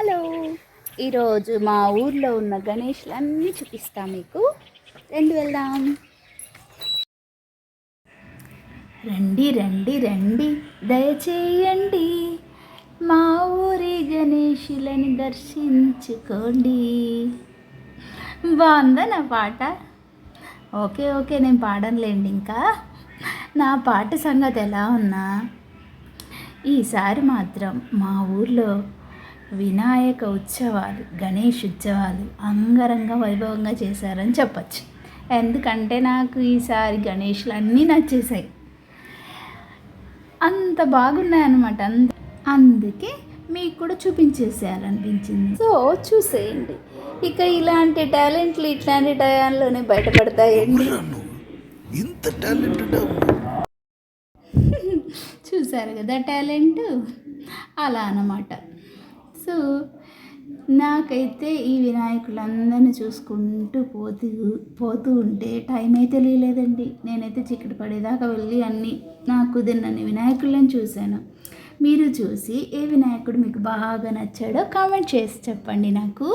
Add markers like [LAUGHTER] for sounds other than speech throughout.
Hello. ఈరోజు మా ఊర్లో ఉన్న గణేష్లు అన్నీ చూపిస్తా మీకు. రండి వెళ్దాం. రండి రండి రండి. దయచేయండి. మా ఊరి గణేషులని దర్శించుకోండి. బాగుందా నా పాట. ఓకే ఓకే నేను పాడనులేండి ఇంకా. నా పాట సంగతి ఎలా ఉన్నా? ఈసారి మాత్రం మా ఊర్లో వినాయక ఉత్సవాలు గణేష్ ఉత్సవాలు అంగరంగ వైభవంగా చేశారని చెప్పచ్చు. ఎందుకంటే నాకు ఈసారి గణేష్లు అన్నీ నచ్చేసాయి అంత బాగున్నాయన్నమాట అంత అందుకే మీకు కూడా చూపించేసేయాలనిపించింది సో చూసేయండి. ఇక ఇలాంటి టాలెంట్లు ఇట్లాంటి టయాల్లోనే బయటపడతాయండి. ఇంత [LAUGHS] చూసారు కదా టాలెంట్? అలా అన్నమాట. సో నాకైతే ఈ వినాయకులందరిని చూసుకుంటూ పోతూ పోతూ ఉంటే టైం అయితే లేదండి. నేనైతే చిక్కటి పడేదాకా వెళ్ళి అన్ని నాకు కుదిరినన్ని వినాయకులను చూశాను. మీరు చూసి ఏ వినాయకుడు మీకు బాగా నచ్చాడో కామెంట్ చేసి చెప్పండి నాకు.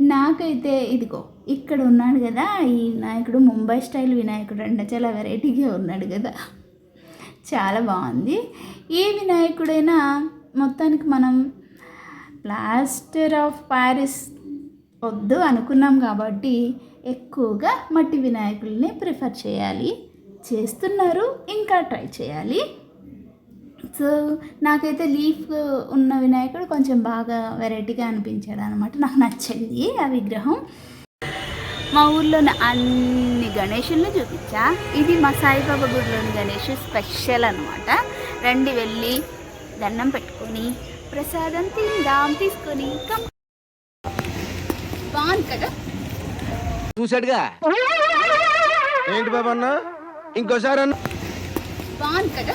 నాకైతే ఇదిగో ఇక్కడ ఉన్నాడు కదా ఈ వినాయకుడు ముంబై స్టైల్ వినాయకుడు అంటే చాలా వెరైటీగా ఉన్నాడు కదా. చాలా బాగుంది. ఏ వినాయకుడైనా మొత్తానికి మనం ప్లాస్టర్ ఆఫ్ ప్యారిస్. వద్దు అనుకున్నాం కాబట్టి ఎక్కువగా మట్టి వినాయకుల్ని ప్రిఫర్ చేయాలి. చేస్తున్నారు ఇంకా ట్రై చేయాలి. సో నాకైతే లీఫ్ ఉన్న వినాయకుడు కొంచెం బాగా వెరైటీగా అనిపించాడు అనమాట నాకు నచ్చింది ఆ విగ్రహం. మా ఊర్లోని అన్ని గణేషుల్ని చూపించా. ఇది మా సాయిబాబా గుడిలోని గణేష్ స్పెషల్ అనమాట రండి వెళ్ళి దండం పెట్టుకొని ప్రసాదం తిందాం తీసుకొని కమ్. బాగుంది కదా? చూసాడుగా ఏంటి బాబు అన్న? ఇంకోసారి అన్న. బాగుంది కదా?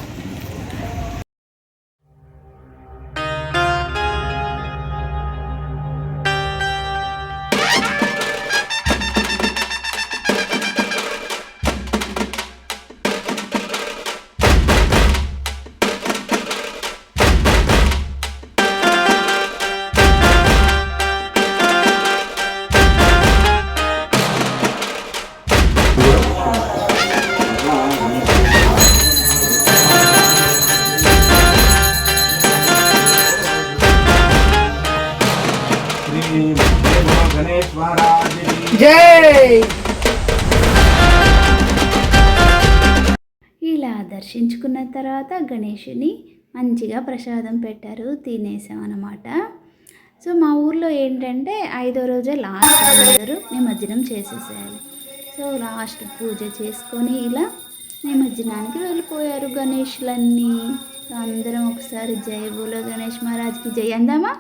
ఇలా దర్శించుకున్న తర్వాత గణేషుని మంచిగా ప్రసాదం పెట్టారు తినేసాం అన్నమాట సో మా ఊర్లో ఏంటంటే ఐదో రోజే లాస్ట్ అందరూ నిమజ్జనం చేసేసేయాలి. సో లాస్ట్ పూజ చేసుకొని ఇలా నిమజ్జనానికి వెళ్ళిపోయారు గణేషులన్నీ. అందరం ఒకసారి జయ బోలో గణేష్ మహారాజ్కి జయ అందామా?